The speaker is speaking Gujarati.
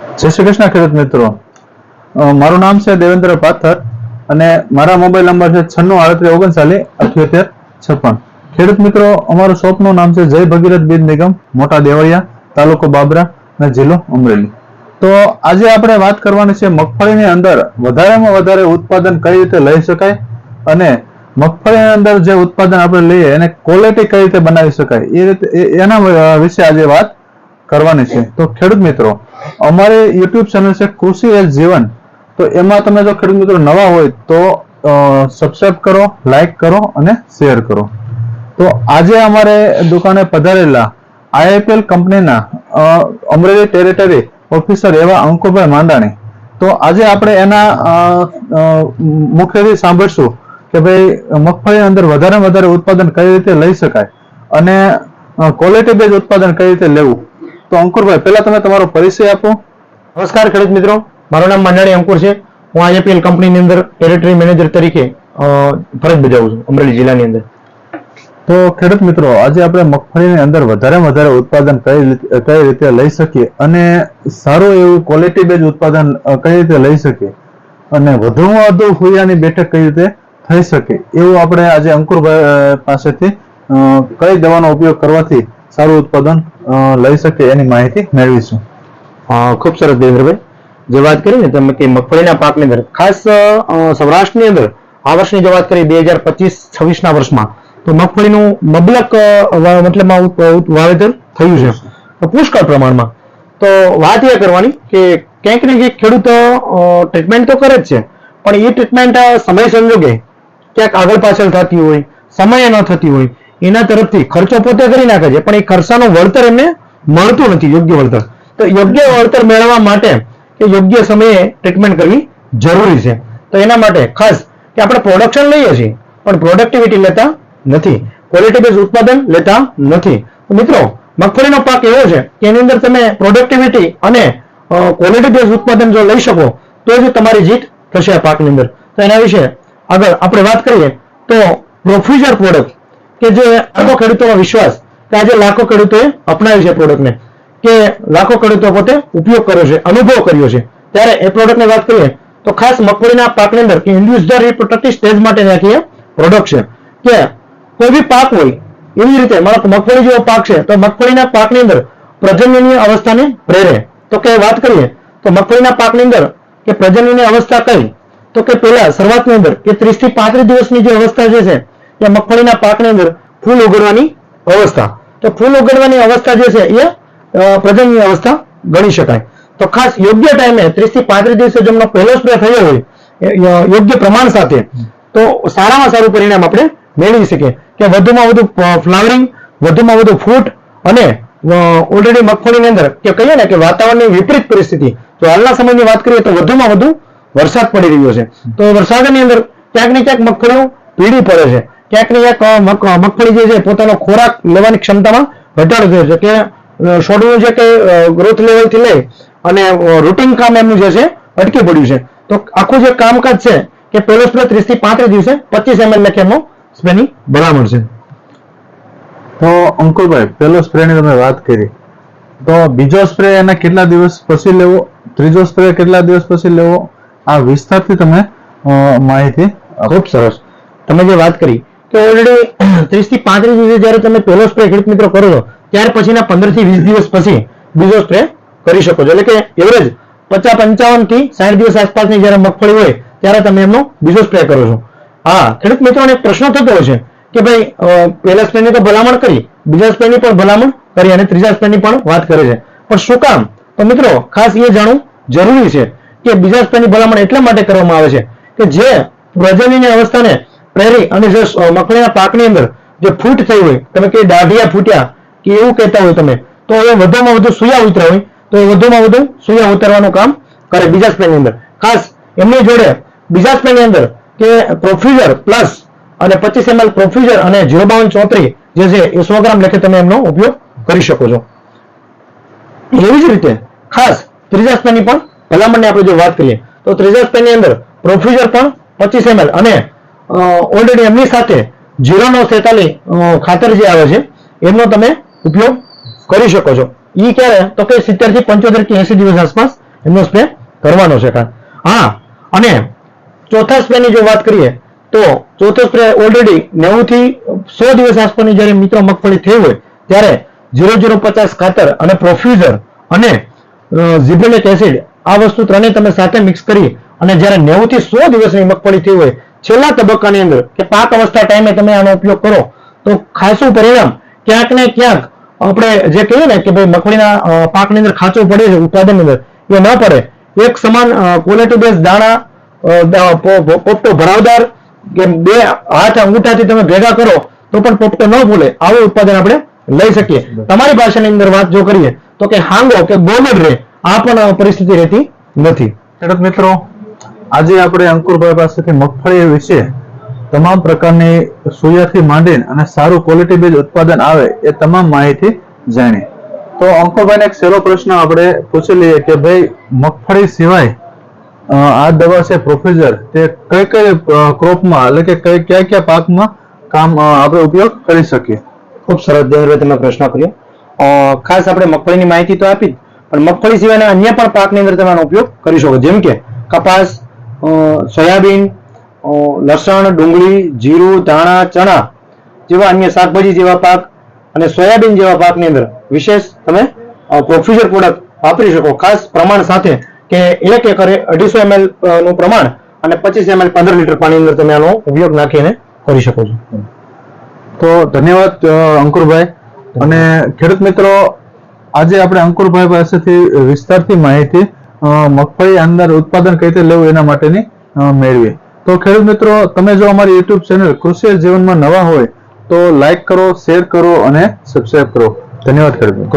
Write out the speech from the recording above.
જય શ્રી કૃષ્ણ, ખેડૂત મિત્રો. મારું નામ છે દેવેન્દ્ર પાથર અને મારા મોબાઈલ નંબર છે છન્નું આડત્રીસ ઓગણચાલીસ અઠ્યોતેર છપ્પન. ખેડૂત મિત્રો, અમારું શોપનું નામ છે જય ભગીરથ બીજ નિગમ, મોટા દેવળિયા, તાલુકો બાબરા અને જિલ્લો અમરેલી. તો આજે આપણે વાત કરવાની છે મગફળીની અંદર વધારેમાં વધારે ઉત્પાદન કઈ રીતે લઈ શકાય અને મગફળીની અંદર જે ઉત્પાદન આપણે લઈએ એને ક્વોલિટી કઈ રીતે બનાવી શકાય. એ રીતે એના વિશે આજે વાત કરવાની છે. તો ખેડૂત મિત્રો, અમારે યુટ્યુબ ચેનલ છે કૃષિ એ જીવન. તો એમાં તમે જો ખેડૂત મિત્રો નવા હોય તો સબસ્ક્રાઇબ કરો લાઈક કરો અને શેર કરો. તો આજે અમારે દુકાને પધારેલા આઈએપીએલ કંપનીના અમરેલી ટેરેટરી ઓફિસર એવા અંકુભાઈ માંડાણી. તો આજે આપણે એના મુખ્યથી સાંભળશું કે ભાઈ મગફળીની અંદર વધારે વધારે ઉત્પાદન કઈ રીતે લઈ શકાય અને ક્વોલિટી બેઝ ઉત્પાદન કઈ રીતે લેવું. તો અંકુરભાઈ, પહેલા તમે તમારો પરિચય આપો. નમસ્કાર ખેડૂત મિત્રો. મારું નામ મંડાણી અંકુર છે. હું આઈએપીએલ કંપનીની અંદર ટેરેટરી મેનેજર તરીકે ફરજ બજાવું છું, અમરેલી જિલ્લાની અંદર. તો ખેડૂત મિત્રો, આજે આપણે મગફળીની અંદર વધારે વધારે ઉત્પાદન કઈ કઈ રીતે લઈ શકીએ અને સારું એવું ક્વોલિટી બેઝ ઉત્પાદન કઈ રીતે લઈ શકીએ અને વધુમાં વધુ ફૂયાની બેઠક કઈ રીતે થઈ શકે, એવું આપણે આજે અંકુરભાઈ પાસેથી કઈ દવાનો ઉપયોગ કરવાથી સારું ઉત્પાદન લઈ શકે એની માહિતી મેળવીશું. ખૂબ સરસ દેવેન્દ્રભાઈ. જે વાત કરી ને તમે કે મગફળીના પાકની અંદર, ખાસ સૌરાષ્ટ્રની અંદર, આ વર્ષની જો વાત કરીએ બે હજાર પચીસ, છવ્વીસના વર્ષમાં, તો મગફળીનું મબલક મતલબમાં વાવેતર થયું છે. પુષ્કળ પ્રમાણમાં. તો વાત એ કરવાની કે ક્યાંક ને ક્યાંક ખેડૂત ટ્રીટમેન્ટ તો કરે જ છે, પણ એ ટ્રીટમેન્ટ સમય સંજોગે. ક્યાંક આગળ પાછળ થતી હોય, સમયે ન થતી હોય એના તરફથી ખર્ચો પોતે કરી નાખે છે, પણ એ ખર્ચાનું વળતર એમને મળતું નથી, યોગ્ય વળતર. તો યોગ્ય વળતર મેળવવા માટે કે યોગ્ય સમયે ટ્રીટમેન્ટ કરવી જરૂરી છે. તો એના માટે ખાસ કે આપણે પ્રોડક્શન લઈએ છીએ, પણ પ્રોડક્ટિવિટી લેતા નથી. ક્વોલિટી બેઝ ઉત્પાદન લેતા નથી. મિત્રો, મગફળીનો પાક એવો છે કે એની અંદર તમે પ્રોડક્ટિવિટી અને ક્વોલિટી બેઝ ઉત્પાદન જો લઈ શકો, તો જ તમારી જીત થશે પાકની અંદર. તો એના વિશે આગળ આપણે વાત કરીએ, તો પ્રોફ્યુઝર પ્રોડક્ટ કે જે લાખો ખેડૂતોનો વિશ્વાસ કે આજે લાખો ખેડૂતોએ અપનાવ્યું છે પ્રોડક્ટને કે લાખો ખેડૂતો પોતે ઉપયોગ કર્યો છે, અનુભવ કર્યો છે. ત્યારે એ પ્રોડક્ટની વાત કરીએ, તો ખાસ મગફળીના પાકની અંદર કે ઇન્ડ્યુસર રિપ્રોડક્ટિવ સ્ટેજ માટે નાખીએ પ્રોડક્ટ છે. કે કોઈ બી પાક હોય, એવી રીતે મગફળી જેવો પાક છે, તો મગફળીના પાકની અંદર પ્રજનનની અવસ્થાને પ્રેરે. તો કે વાત કરીએ, તો મગફળીના પાકની અંદર કે પ્રજનનની અવસ્થા કઈ? તો કે પહેલા શરૂઆતની અંદર કે 30 થી પાંત્રીસ દિવસની જે અવસ્થા જે છે એ મગફળીના પાકની અંદર ફૂલ ઉગડવાની અવસ્થા. તો ફૂલ ઉગડવાની અવસ્થા જે છે, એ પ્રજનની અવસ્થા ગણી શકાય. તો ખાસ યોગ્ય ટાઈમે 30 થી પાંત્રીસ દિવસે જો પહેલો સ્પ્રે થયો હોય યોગ્ય પ્રમાણ સાથે, તો સારામાં સારું પરિણામ આપણે મેળવી શકીએ. કે વધુમાં વધુ ફ્લાવરિંગ, વધુમાં વધુ ફૂટ અને ઓલરેડી મગફળીની અંદર, કે કહીએ ને કે વાતાવરણની વિપરીત પરિસ્થિતિ. તો હાલના સમયની વાત કરીએ તો વધુમાં વધુ વરસાદ પડી રહ્યો છે. તો વરસાદની અંદર ક્યાંક ને ક્યાંક મગફળીઓ પીળી પડે છે. ક્યાંક ને ક્યાંક મગફળી જે છે પોતાનો ખોરાક લેવાની ક્ષમતામાં ઘટાડો થયો છે. કે છોડવું છે કે ગ્રોથ લેવલથી લઈ અને રૂટિન કામ એમનું જે છે અટકી પડ્યું છે. તો આખું જે કામકાજ છે કે પહેલો સ્પ્રે ત્રીસથી પાંત્રીસ દિવસે પચીસ એમએલ લેખેનો સ્પ્રેની ભલામણ છે. તો અંકુરભાઈ પહેલો સ્પ્રે ની તમે વાત કરી. તો બીજો સ્પ્રે એના કેટલા દિવસ પછી લેવો? ત્રીજો સ્પ્રે કેટલા દિવસ પછી લેવો? આ વિસ્તારથી તમે માહિતી ખૂબ સરસ. તમે જે વાત કરી કે ઓલરેડી ત્રીસથી પાંત્રીસ દિવસે જ્યારે તમે પહેલો સ્પ્રે ખેડૂત મિત્રો કરો છો, ત્યાર પછીના પંદરથી વીસ દિવસ પછી બીજો સ્પ્રે કરી શકો છો. એટલે કે એવરેજ પચાસ પંચાવનથી સાઠ દિવસ આસપાસની જ્યારે મગફળી હોય, ત્યારે તમે એમનો બીજો સ્પ્રે કરો છો. હા, ખેડૂત મિત્રોને એક પ્રશ્ન થતો હોય છે કે ભાઈ પહેલા સ્પ્રેની તો ભલામણ કરી, બીજા સ્પ્રેની પણ ભલામણ કરી, અને ત્રીજા સ્પ્રેની પણ વાત કરે છે. પણ શું કામ? તો મિત્રો, ખાસ એ જાણવું જરૂરી છે કે બીજા સ્પ્રેની ભલામણ એટલા માટે કરવામાં આવે છે કે જે પ્રજનની અવસ્થાને પ્રેરી અને જો મગફળીના પાકની અંદર જે ફૂટ થઈ હોય, તમે કે દાઢિયા ફૂટ્યા, કે એવું કહેતા હોય તમે, તો એ વધુમાં વધુ સુયા ઉતરા હોય તો એ વધુમાં વધુ સુયા ઉતરવાનું કામ કરે બીજા સ્પ્રેની અંદર. ખાસ એમની જોડે બીજા સ્પ્રેની અંદર કે પ્રોફ્યુઝર પ્લસ અને પચીસ એમએલ પ્રોફ્યુઝર અને ઝીરો બાવન ચોત્રી જે છે, એ સો ગ્રામ લેખે તમે એમનો ઉપયોગ કરી શકો છો. એવી જ રીતે ખાસ ત્રીજા સ્પેનની પણ ભલામણની આપણે જો વાત કરીએ, તો ત્રીજા સ્પેનની અંદર પ્રોફ્યુઝર પણ પચીસ એમએલ અને ઓલરેડી એમની સાથે જીરો નો સેતાલી ખાતર જે આવે છે, એમનો તમે ઉપયોગ કરી શકો છો. એ ક્યારે? તો કે સિત્તેરથી પંચોતેર કે એસી દિવસ આસપાસ એમનો સ્પ્રે કરવાનો છે હા, અને ચોથા સ્પ્રેની જો વાત કરીએ, તો ચોથો સ્પ્રે ઓલરેડી નેવું થી સો દિવસ આસપાસની જ્યારે મિત્રો મગફળી થઈ હોય, ત્યારે ઝીરો ઝીરો પચાસ ખાતર અને પ્રોફ્યુઝર અને ઝિબ્રેલિક એસિડ આ વસ્તુ ત્રણેય તમે સાથે મિક્સ કરી અને જ્યારે નેવું થી સો દિવસની મગફળી થઈ હોય છેલ્લા તબક્કાની અંદર કે પાક અવસ્થા ટાઈમે તમે આનો ઉપયોગ કરો તો ખાસું પરિણામ ક્યાંક ને ક્યાંક આપણે જે કહીએ ને કે ભાઈ મગફળીના પાકની અંદર ખાંચો પડે છે ઉત્પાદનની અંદર એ ન પડે. એક સમાન ક્વોલિટી બેઝ દાણા પોપટો ભરાવદાર કે બે હાથ અંગૂઠાથી તમે ભેગા કરો તો પણ પોપટો ન ભૂલે આવું ઉત્પાદન આપણે લઈ શકીએ. તમારી ભાષાની અંદર વાત જો કરીએ તો કે હાંગો કે ગોમડ રે આ પણ પરિસ્થિતિ રહેતી નથી. ખેડૂત મિત્રો આજે આપણે અંકુરભાઈ પાસેથી મગફળી વિશે તમામ પ્રકારની સોયાથી માંડીને અને સારું ક્વોલિટી બેઝ ઉત્પાદન આવે એ તમામ માહિતી જાણી તો અંકુરભાઈને એક સહેલો પ્રશ્ન આપણે પૂછી લઈએ કે ભાઈ, મગફળી સિવાય આ દવા છે પ્રોફેસર તે કઈ કઈ ક્રોપમાં એટલે કે કઈ કયા કયા પાકમાં કામ આપણે ઉપયોગ કરી શકીએ? ખૂબ સરસ દેવેન્દ્રભાઈ તમે પ્રશ્ન કર્યો. ખાસ આપણે મગફળીની માહિતી તો આપી પણ મગફળી સિવાયના અન્ય પણ પાકની અંદર તમે ઉપયોગ કરી શકો જેમ કે કપાસ સોયાબીન લસણ, ડુંગળી, જીરું, ધાણા, ચણા જેવા અન્ય શાકભાજી જેવા પાક અને સોયાબીન જેવા પાકની અંદર વિશેષ તમે પ્રોફ્યુઝર પ્રોડક્ટ વાપરી શકો. ખાસ પ્રમાણ સાથે કે એક એકરે અઢીસો એમએલનું પ્રમાણ અને પચીસ એમએલ પંદર લીટર પાણી અંદર તમે આનો ઉપયોગ નાખીને કરી શકો છો. તો ધન્યવાદ અંકુરભાઈ. અને ખેડૂત મિત્રો, આજે આપણે અંકુરભાઈ પાસેથી વિસ્તારથી માહિતી મગફળી અંદર ઉત્પાદન કઈ રીતે લેવું એના માટેની મેળવીએ મેળવી તો ખેડૂત મિત્રો, તમે જો અમારી યુટ્યુબ ચેનલ કૃષિ જીવનમાં નવા હોય, તો લાઈક કરો શેર કરો અને સબસ્ક્રાઈબ કરો ધન્યવાદ ખેડૂત.